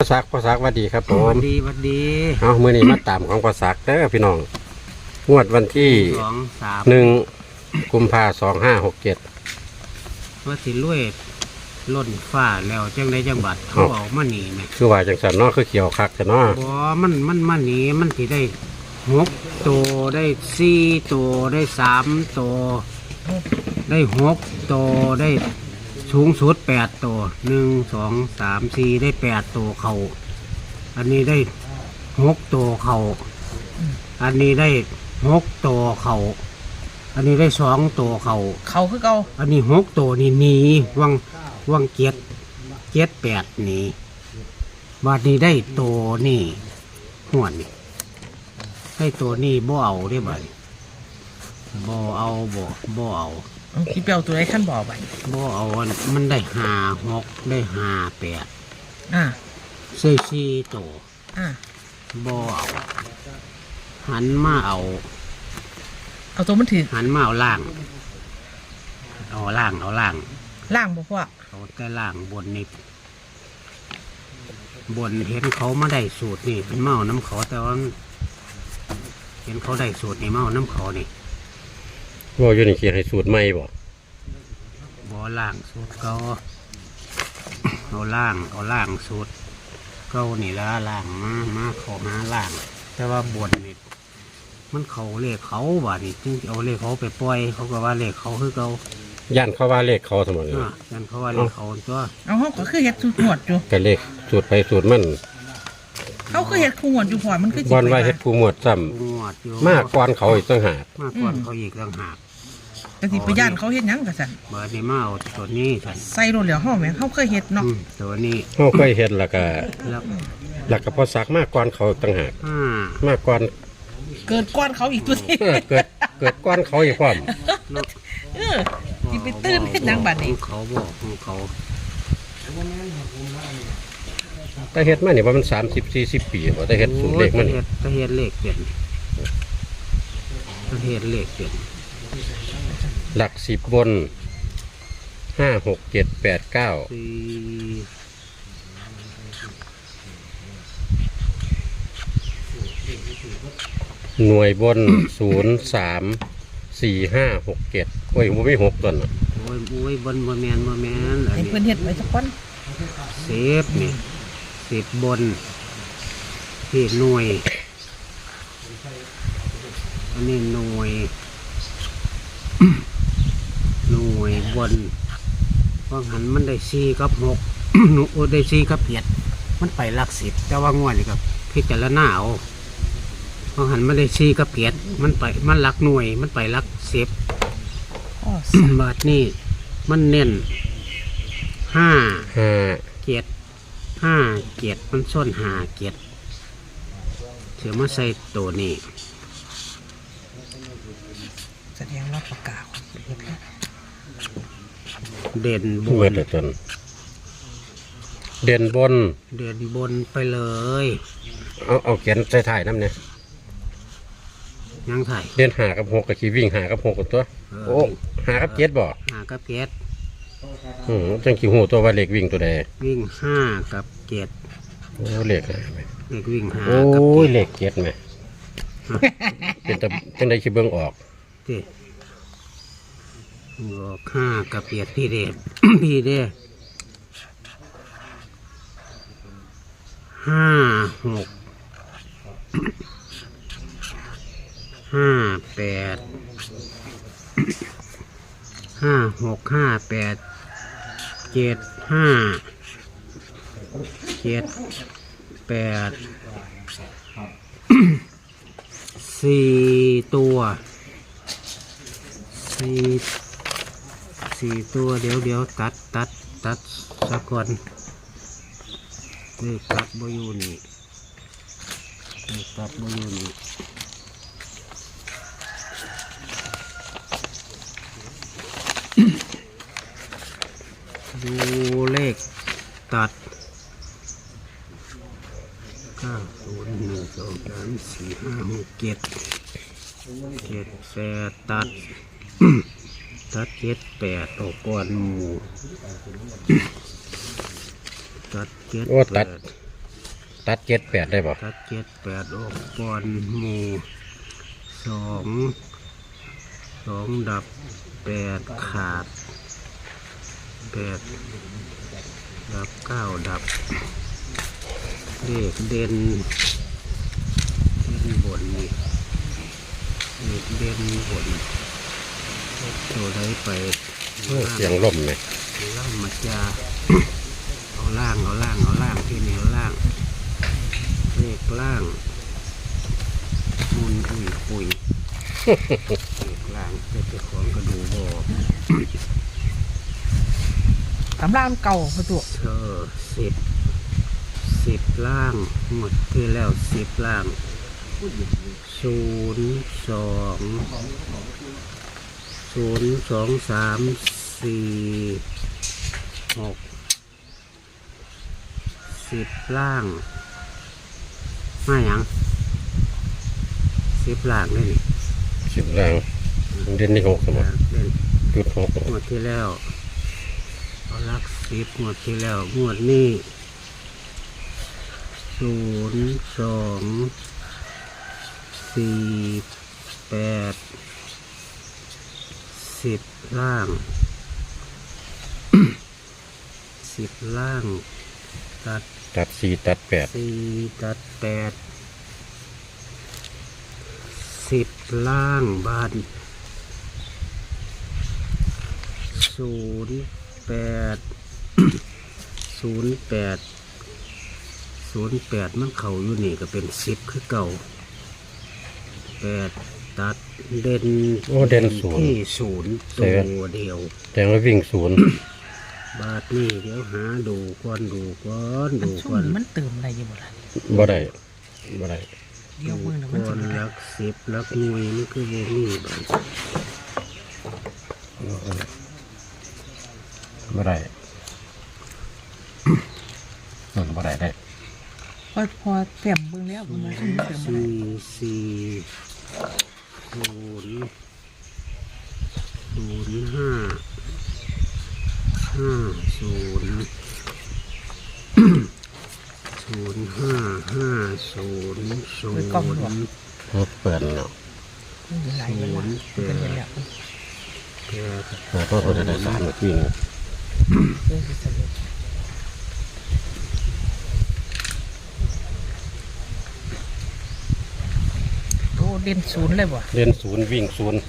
ภาษาภาษาวัสดีครับผสวัมสดีสวัสดีเอามือนี้มาตามของภาษาเด้อพี่น้องงวดวันที่สองสามหนึ่งกุมภาสองห้าหกเจ็ด ว่าสิลุยล่นฟ้าแล้วจังได้จังบัดเขาอ๋อบอกมาหนีไหมคือว่าจังสันเนาะคือเขียวคักแต่เนาะบ่มันมันมาหนีมันสิได้หกตัวได้สี่ตัวได้สามตัวได้หกตัวได้ สูงสุดแปดตัวหนึ่งสองสามสี่ได้แปดตัวเขาอันนี้ได้หกตัวเขาอันนี้ได้หกตัวเขาอันนี้ได้สองตัวเขาเขาคือเก่าอันนี้หกตัวนี่หนีวังวังเจ็ดเจ็ดแปดหนีบาดนี้ได้ตัวนี่หัวนี่ได้ตัวนี่บ่เอาได้บ่ดบ่เอาบ่บ่เอา พี่เปียวตัวไอ้ขั้นบ่อไปบ่เอาอันมันได้ห้าหกได้ห้าแปดอ่าสี่สี่ตัวอ่าบ่เอาหันมาเอา เอาตัวมันถือหันมาเอาล่าง เอาล่างเอาล่าง ล่างบ่พ่อเขาแต่ล่างบนนี่บนเห็นเขามาได้สูตรนี่เป็นเมาน้ำเขาแต่ว่ามันเห็นเขาได้สูตรนี่เมาน้ำเขานี่ ว่าอยู่ในเขียนให้สูตรใหม่บ่บ่ล่างสูตรเก่าเอาล่างเอาล่างสูตรเก่านี่ละล่างมามาเขาหาล่าง แต่ว่าบนนี่มันเขาเลขเขาบ่านี่จึงสิเอาเลขเขาไปปล่อย เขาก็ว่าเลขเขาคือเก่าย่านเขาว่าเลขเขาสมองเลยอะยันเขาว่าเลขเขาตัวเอาเขาก็คือเฮ็ดสุดหวดอยู่ก็เลขสูตรไปสูตรมันเขาคือเฮ็ดคู่หวดอยู่พ่อมันคือสิบอลไว้เฮ็ดผู้หมวดซ้งวดอยู่ำมากกว่าเขาอีกต่างหากมากกว่าเขาอีกต่างหาก แต่สิไปย่านเขาเฮ็ดหยังกะสั่นเบอร์นี้มาเอาตัวนี้สันใส่รถแล้วเฮาแหม่เขาเคยเฮ็ดเนาะอืมตัวนี้เขาเคยเห็นแล้วก็แล้วหลักกับพอสักมากกว่าเขาอีกต่างหากห้ามากกว่าเกิดก้อนเขาอีกตัวนี้เออเกิดเกิดกว่าเขาอีกความแล้วเออสิไปตื่นเฮ็ดหยังบัดนี้ ของเขาบอกของเขาแต่เฮ็ดมาเนี่ยว่ามันสามสิบสี่สิบปีบ่แต่เฮ็ดสูตรเลขมันโอ้ยประเทศประเทศเลขเปลี่ยนประเทศเลขเปลี่ยน หลักสิบบนห้าหกเจ็ดแปดเก้าสี่หน่วยบนศูนย์สามสี่ห้าหกเจ็ดโอ้ยผมไม่หกตัวน่ะโอ้ยโอ้ยบนบนแมนบนแมนอันให้นี้เพิ่นเฮ็ดไว้สักคนเซฟนี่สิบบนที่หน่วย อันนี้หน่วย หน่ วยบนว่างหันมันได้สี่กับหก หนูโอได้สี่กับเจ็ดมันไปลักสิบแต่ว่างวดนี่กับพิจารณาเอาว่างหันมันได้สี่กับเจ็ดมันไปมันลักหน่วย มันไปลักสิบอ๋อบาทนี่มันเน้นห้าห้าเจ็ดห้าเจ็ดมันส้นห้าเจ็ดเสือมาใส่ตัวนี้ แสดงว่าประกาศเฮ็ดแล้ว เด่นบเมื่นอตนเด่นบน เด่นบนไปเลยเอาเอาเขียนใส่ถ่ายน้ำเนี่ยยังไถ่เด่นหากับหกกับขี่วิ่งหากับหกกับตัวโอ้หากับเจ็ดบ่ห้ากับเจ็ดอืมจังขี่หูตัวว่าเลขวิ่งตัวใดวิ่งห้ากับเจ็ดโอ้เลขหาไหมเด็กวิ่งห้าโอ้กับยเจ็ดเลขเจ็ดไหมเป็นตะจังได้คิดเบิ่งออกเจ็ด บอกห้ากับเจ็ดพี่เดช พี่เดชห้าหกห้าแปดห้าหกห้าแปดเจ็ดห้าเจ็ดแปดสี่ตัวสี่ สี่ตัวเดี๋ยวเดี๋ยวตัดตัดตัดสักก่อนนี่ตัดบอยู่นี่นี่ตัดบอยู่นี่ดูเลขตัดเก้าศูนย์หนึ่งสองสามสี่ห้าหกเจ็ดเจ็ดแปดตัด ตัดเจ็ดแปดออกก่อนหมูตัดเจ็ดโอ้ตัดแปตัดเจ็ดแปดได้บ่ตัดเจ็ดแปดออกก่อนหมู่สองสองดับแปดขาดแปดดับเก้าดับ เลขเด่นเด่นบนนี่เลขเด่นบน ตัวใดไปโอ้เสียงล่มไหมล่างมาจะเอาล่างเอาล่างเอาล่างที่นี่เอาล่างเลขล่างมุนอุ้ยปุยเลขล่างจะเป็นของกระดูกบอตำรางเก่าประตูเธอสิบสิบล่างหมดที่แล้วสิบล่างศูนย์สอง ศูนย์สองสามสี่หกสิบล่างมาอย่างสิบล่างเลยนี่สิบล่างเด่นนี่หกสมบัติเล่นจุดหกงวดที่แล้วเอาลักสิบงวดที่แล้วงวดนี้ศูนย์สองสี่แปด สิบล่างสิบล่าง ตัดตัดสี่ตัดแปดสี่ตัดแปดสิบล่างบานศูนย์แปดศูนย์แปดศูนย์แปดมันเข่าอยู่นี่ก็เป็นสิบคือเก่าแปด ตัดเด่นโอ้เด่นศูนย์ ที่ศูนย์ตัวเดียว แต่ว่าวิ่งศูนย์ บาทนี่เดี๋ยวหาดูก่อนดูก่อนอันดูซุ่ก่อนมมันเติมอะไรอยู่บ่ล่ะบ่ได้ บ่ได้ เดี๋ยวมือน่ะก่มันอจะนบ่ได้ลักสิบลักหน่วยมันคือโบมีบาทบ่ได้เออบ่ได้ได้ พอพอเต็มเบิ่งแล้วมันมาซุ่มมันเติมอะไรสี่สี่ ศูนย์ศูนย์ห้าห้าศูนย์ศูนย์ห้าห้าศูนย์ศูนย์เปิดเนาะมันมีหลายอย่างมันเป็นอย่างเงี้ยแปดเออก็จะได้สามนาทีหนึงเรื่องที่สนุกโอ้เด่ นศูนย์เลยบ่เล่นศูนย์วิ่งศูนย์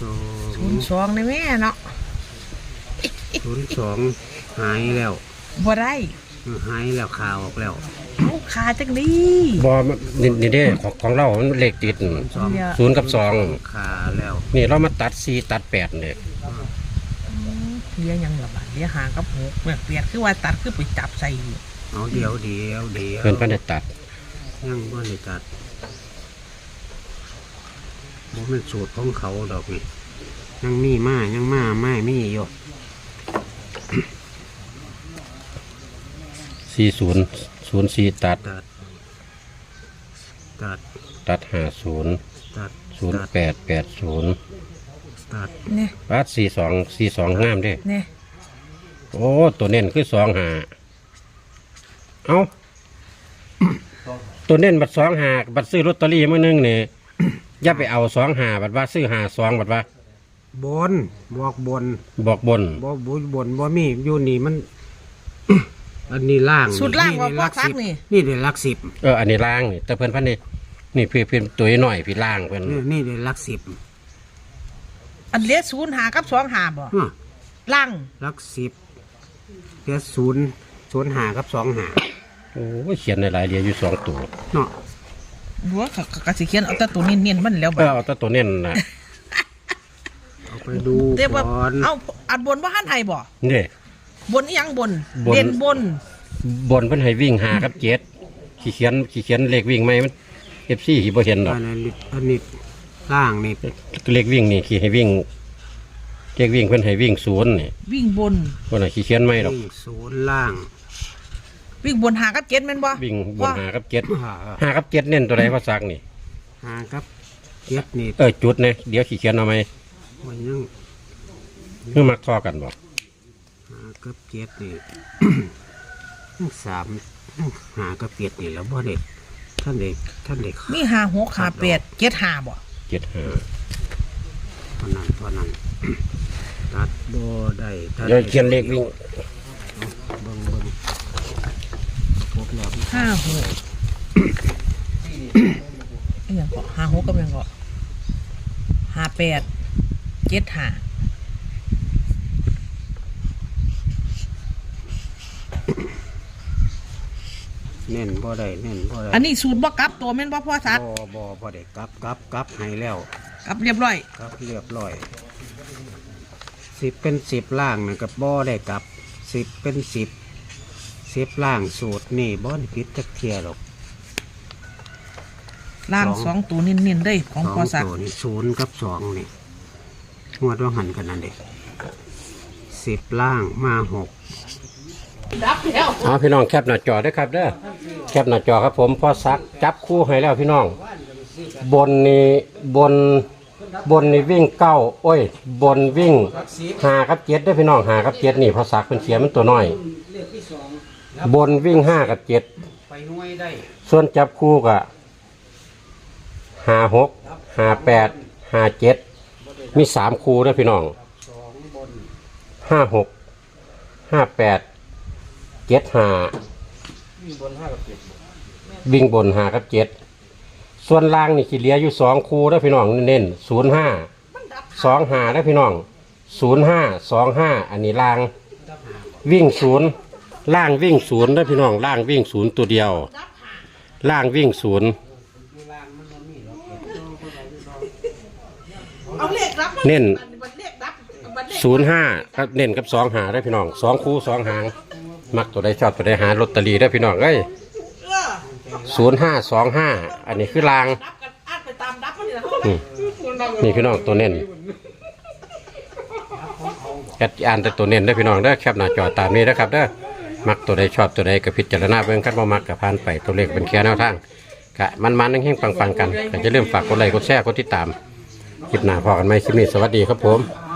สองศูนย์สองในแม่เนาะศูนย์สองหายแล้วบ่ได้หายแล้วข่าวออกแล้วเอาขาจังนี้บอมันนี่นี่เด้ของของเรามันเลขติดสองเนี่ยศูนย์กับสองขาแล้ว นี่เรามาตัดสี่ตัดแปดเนี่ยเลี้ยงยังละบาดเลี้ยงหางกับหกแบบเปลี่ยนคือว่าตัดคือไปจับใส่อยู่เอาเดียวเดียวเดียวเพิ่นก็ได้ตัดยังบ่ได้ตัด บ่เป็นสูตรของเขาดอกนี่ยังมีมายังมาไม่มีอยู่สี่ศูนย์ศูนย์สี่ตัด ตัด ตัด ตัดห้าศูนย์ตัดศูนย์ตัดแปดแปดศูนย์ตัดเนี่ยปัดสี่สองสี่สองงามเด้เนี่ยโอ้ตัวเน้นคือสองหาเอาตัวเน้นบัดสองหาบัดซื้อลอตเตอรี่มื่อนึงเนี่ย อย่าไปเอาสองหาบัดว่าซื้อหาสองบัดว่า บนบอกบนบอกบนบ่บุบนบ่มีอยู่นี่มัน อันนี้ล่างสุดล่างว่านี่พอลักซักสิบนี่ นี่เดี๋ยวลักสิบเอออันนี้ล่างนี่แต่เพิ่นพันนี่นี่เพื่อเพื่อนตัวน้อยพี่ล่างเพิ่นนี่นี่เดี๋ยวลักสิบอันเลี้ยศูนย์หากับสองหาบ่อ้อล่างลักสิบเดี๋ยวศูนย์ศูนย์หากับสองหาโอ้ยเขียนในหลายเรียอยู่สองตัวเนาะ บัวกับกสิเขียนเอาแต่ตัวเนียนๆมันแล้วเอบ่อเอาแต่ตัวเน้นนะเอาไปดูเดี๋ยวว่าก่อนเอาอันบนว่าหันไทยบ่นี่ บนอีหยังบน บน เด่นบนบนเพิ่นให้วิ่งหากับเจ็ดขี่เขียนขี่เขียนเลขวิ่งไหมมันเอฟซีขี่บ่เห็นดอกอันนี้อันนี้ล่างนี่เลขวิ่งนี่ขี่ให้วิ่งเลขวิ่งเพิ่นให้วิ่งศูนย์นี่วิ่งบนเพิ่นน่ะขี่เขียนไม่ดอกวิ่งศูนย์ล่าง วิ่งบนหากับเจ็ดแม่นบ่วิ่งบนหากับเจ็ดหาหากับเจ็ดเน้นตัวใดพอซักนี่หากับเจ็ดนี่เออจุดเนี่ยเดี๋ยวขี่เขียนเอาไหมมันยังเพื่อมักทอกันบ่หากับเจ็ดนี่สามหากับเปียดนี่แล้วบ่เด็กท่านเด็กท่านเด็กมีหาหกหาแปดเจ็ดหาบ่เจ็ดห้าเท่านั้นเท่านั้นตัดบ่ได้ตัดเดี๋ยวเขียนเลขวิ่งเบิ่งเบิ่งครบแล้ว ห้าหกอหย่างเกาะหาหกกับอหย่างเกาะหาแปดเจ็ดหาเน้นบ่ได้เน้นบ่ได้อันนี้สูตรบ่กลับตัวแม่นบ่พ่อสัตว์บ่บ่บ่ได้กลับกลับกลับให้แล้วกลับเรียบร้อยกลับเรียบร้อยสิบเป็นสิบล่างนะกับบ่ได้กลับสิบเป็นสิบ สิบล่างสูตรนี่บ่ได้ผิดจักเทียหรอกล่างสองสองตัวเน้นๆได้ของสอพ่องสัตตัว์วนี่ศูนย์กับสองนี่งวดว่าหันกันนั่นเด็กสิบล่างมาหกเอาพี่น้องแคปหน้าจอด้วยครับเด้อแคปหน้าจอครับผมพอซักจับคู่ให้แล้วพี่น้อง บนนี่บนบนนี่วิ่งเก้าโอ้ย บนวิ่งหากับเจ็ดได้อพี่น้องหากับเจ็ดนี่พอซักเป็นเขียนมันตัวน้อยเลขที่สอง บนวิ่งห้ากับเจ็ด ไปหน่วยได้ส่วนจับคู่กับหาหกหาแปดหาเจ็ดมีสามคู่ด้วยพี่น้องสองบนห้าหกห้าแปดเจ็ดห้าวิ่งบนห้ากับเจ็ดวิ่งบนหากับเจ็ดส่วนล่างนี่ขีเหลียอยู่สองคูได้อพี่น้องเน้นศูนย์ห้าสองหาได้อพี่น้องศูนย์ห้าสองห้าอันนี้ล่าง วิ่งศูนย์ ล่างวิ่งศูนย์ได้อพี่น้องล่างวิ่งศูนย์ตัวเดียว ล่างวิ่งศูนย์เอาเลขรับเน้นบัดเลขรับบัดเลขศูนย์ห้าก็เน้นกับสองหาได้อพี่น้องสองคูสองหาง มักตัวใดชอบตัวใดหาลอตเตอรี่ได้อพี่น้องเอ้ยเออศูนย์ห้าสองห้าอันนี้คือล่างรับกันอ่านไปตามรับมันนี่นะอืมนี่พี่น้องตัวเน้นแอดอ่านแต่ตัวเน้นได้อพี่น้องเด้อแคปหน้าจอตามนี้นะครับเด้อ มักตัวใดชอบตัวใดก็พิจารณาเบิ่งขันบ่มักกับพานไปตัวเลขเป็นแค่แนวทางกะมันๆแห่งๆปังๆกันก็จะเริ่าลืมฝากกดไลค์กดแชร์กดติดตามคลิปหน้าพอกันไหมคลิปนี้สวัสดีครับผม